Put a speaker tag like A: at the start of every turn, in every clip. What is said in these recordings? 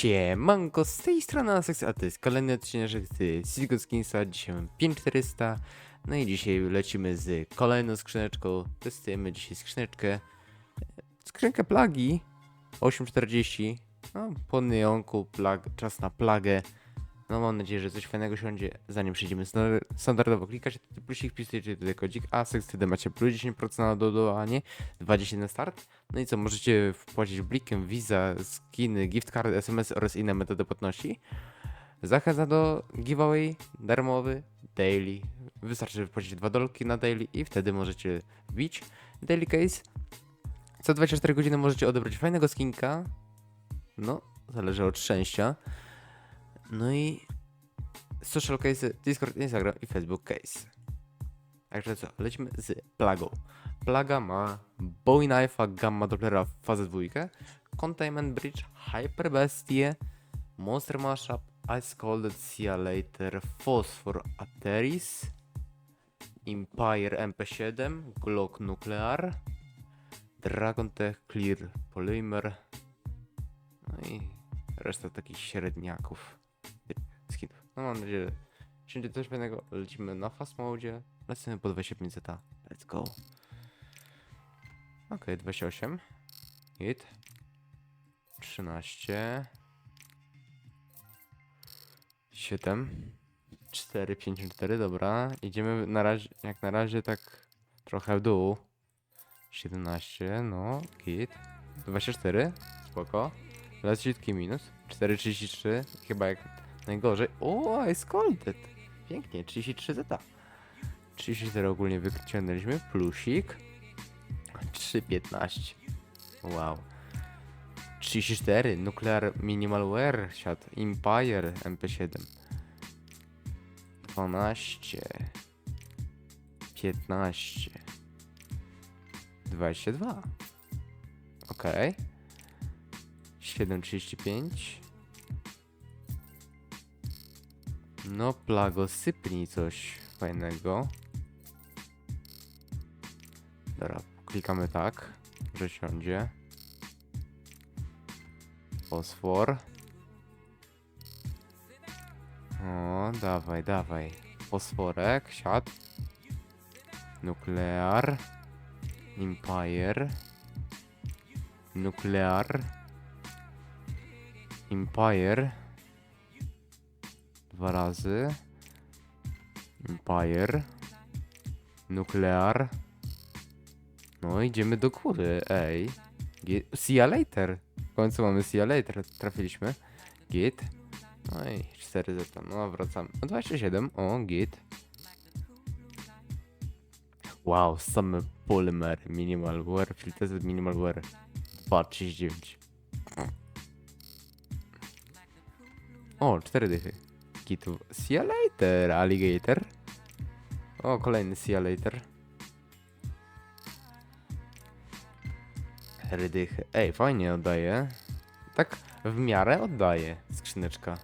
A: Siemanko, z tej strony Asex, a to jest kolejny odcinek z Silgo Skinsa, dzisiaj mam 5400 No i dzisiaj lecimy z kolejną skrzyneczką, testujemy dzisiaj skrzyneczkę. Skrzynkę plagi 840 No, po neonku, plag, czas na plagę No mam nadzieję, że coś fajnego siądzie, zanim przejdziemy sta- standardowo Klikacie tutaj plusik, wpisujecie tutaj kodzik Asex, wtedy macie plus 10% na dodawanie 20 na start no i co, możecie wpłacić blikiem Visa, skiny, gift card, SMS oraz inne metody płatności. Zachęcam do giveaway darmowy, daily. Wystarczy wpłacić 2 dolki na daily i wtedy możecie wbić daily case. Co 24 godziny możecie odebrać fajnego skinka. No, zależy od szczęścia. No i social case, Discord, Instagram i Facebook case. Także co, lecimy z plagą. Plaga ma Bowie Knife'a, Gamma Dopplera fazę dwójkę, Containment Bridge, Hyper Bestie, Monster Mashup, Ice Cold Sea Later, Phosphor Ateris, Empire MP7, Glock Nuclear, Dragon Tech Clear Polymer, no i reszta takich średniaków. No mam nadzieję, siądzie coś fajnego. Lecimy na fast mode, lecimy po 25 zeta. Let's go. Okej, 28. Hit. 13. 7. 4, 54, dobra. Idziemy na razie, jak na razie tak trochę w dół. 17, no, hit. 24, spoko. Leciutki minus. 4,33, chyba jak najgorzej. O, jest colded. Pięknie, 33 zeta. 34 ogólnie wyciągnęliśmy, plusik. 3,15. Wow. 34, Nuclear Minimalware siadł, Empire MP7. 12. 15. 22. Ok. 7,35. No, plago, sypnij coś fajnego. Dobra, klikamy tak, że siądzie. Fosfor. O, dawaj, dawaj. Fosforek, siad. Nuklear. Empire. Nuklear. Empire. Dwa razy. Empire. Nuklear. No, idziemy do góry, ej. Gi- See ya later. W końcu mamy see ya later, trafiliśmy. Git. No i 4 zeta, no wracamy. No 27, o, git. Wow, same polymer, minimal wear, filtered minimal wear. 2,39. O, 4 dychy. Git. See ya later, alligator. O, kolejny see ya later. Rydychy. Ej, fajnie oddaje. Tak w miarę oddaje skrzyneczka.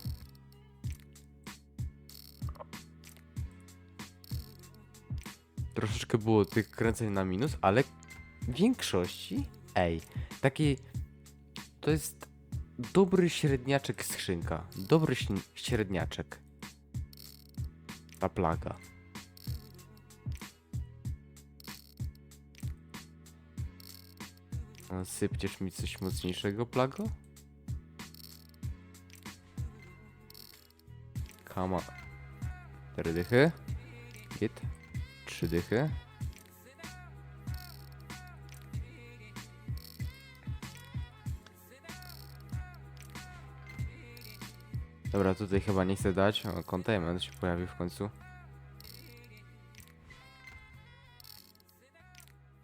A: Troszeczkę było tych kręceń na minus, ale w większości, ej, taki to jest dobry średniaczek skrzynka. Dobry średniaczek. Ta plaga. Sypciesz mi coś mocniejszego, plago? Kama. Cztery dychy. Git. Trzy dychy. Dobra, tutaj chyba nie chcę dać. O, containment się pojawił w końcu.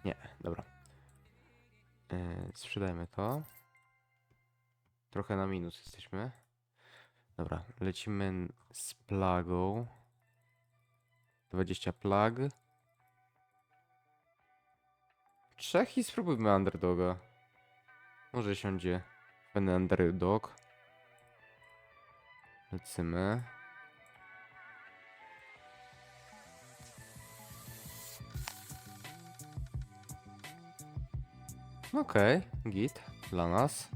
A: Nie, dobra. Yy, sprzedajmy to. Trochę na minus jesteśmy. Dobra, lecimy z plagą. 20 plag. Trzech i spróbujmy underdoga. Może siądzie ten underdog. Lecimy. Okej, git dla nas.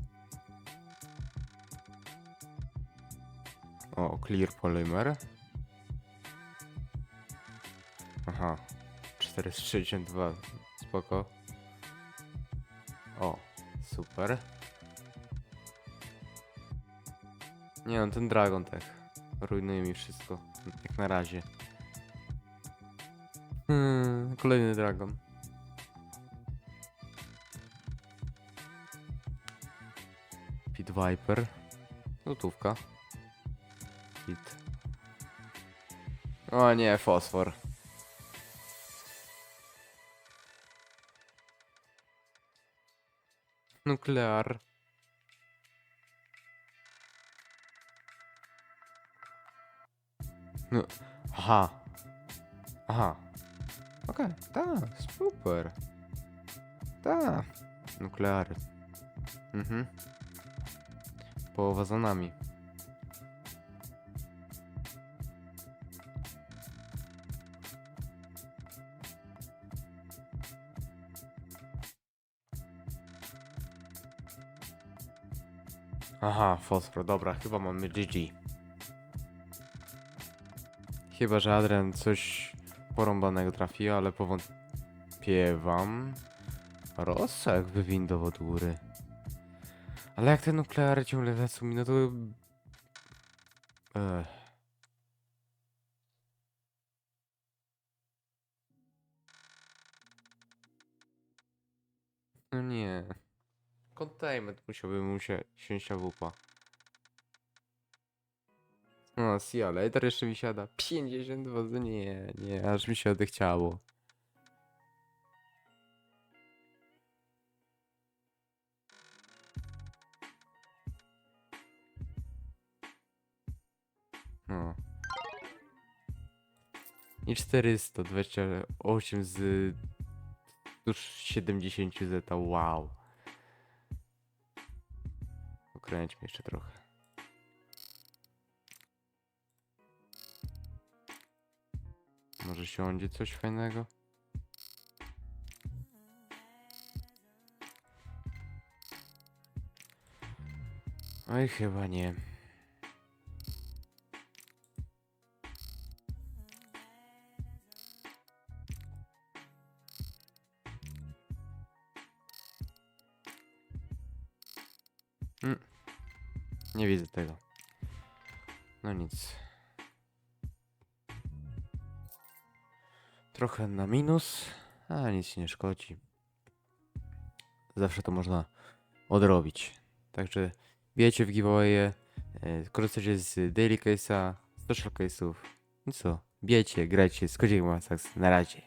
A: O, clear polymer. Aha. 462. Spoko. O, super. Nie no, ten Dragon Tech. Rujnuje mi wszystko. Jak na razie. Hmm, kolejny Dragon. Pit Viper. Złotówka. Pit. O nie, fosfor. Nuklear. No, aha. Aha. Okej, tak, super. Tak. Nukleary. Mhm. Połowa za nami. Aha, fosfor, dobra, chyba mamy GG. Chyba, że Adrian coś porąbanego trafi, ale powątpiewam. Rosa jakby window od góry. Ale jak te nukleary ciągle lecą mi, no to... Ech. No nie. Containment musiałby mu się siąść wupa. No, Sia Later jeszcze mi siada. 52, no nie, nie, aż mi się odechciało. No. I 428 z już 70 zeta, wow. Okręćmy jeszcze trochę. Może siądzie coś fajnego? Oj, chyba nie. Mm. Nie widzę tego. No nic. Trochę na minus, a nic nie szkodzi. Zawsze to można odrobić. Także bijecie w giveawaye, e, korzystacie z daily case'a, special case'ów. No co, bijecie, grajcie z Kodziej Masax. Na razie.